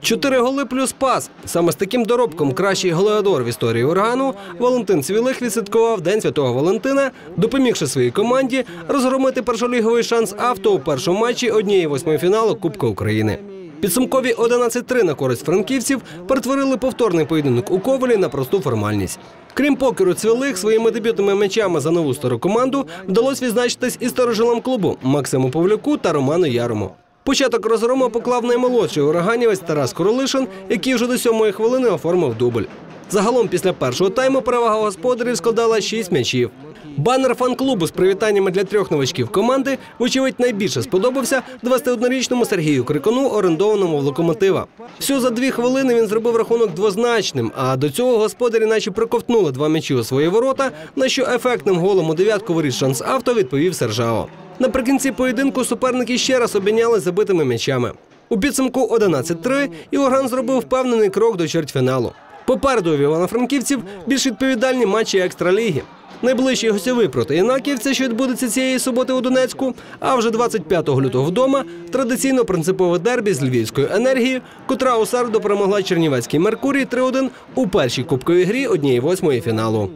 Чотири голи плюс пас. Саме з таким доробком кращий голеадор в історії органу Валентин Цвілих відсвяткував День Святого Валентина, допомігши своїй команді розгромити першоліговий шанс авто у першому матчі однієї восьмої фіналу Кубка України. Підсумкові 11-3 на користь франківців перетворили повторний поєдинок у Ковелі на просту формальність. Крім покеру цвілих, своїми дебютними м'ячами за нову стару команду вдалося відзначитись і старожилам клубу Максиму Павлюку та Роману Ярому. Початок розгрому поклав наймолодший ураганівець Тарас Королишин, який вже до сьомої хвилини оформив дубль. Загалом після першого тайму перевага господарів складала 6 м'ячів. Банер фан-клубу з привітаннями для трьох новачків команди, вочевидь, найбільше сподобався 21-річному Сергію Крикону, орендованому в локомотива. Всього за дві хвилини він зробив рахунок двозначним, а до цього господарі наче приковтнули два м'ячі у свої ворота, на що ефектним голом у дев'ятку воріт шанс авто відповів Сержао. Наприкінці поєдинку суперники ще раз обміняли забитими м'ячами. У підсумку 11-3 Іоган зробив впевнений крок до чвертьфіналу. Попереду у Івано-Франківців більш відповідальні матчі екстраліги. Найближчий гостєвий проти Інаківця, що відбудеться цієї суботи у Донецьку, а вже 25 лютого вдома традиційно принципове дербі з львівською енергією, котра у середу перемогла Чернівецький Меркурій 3-1 у першій кубковій грі однієї восьмої фіналу.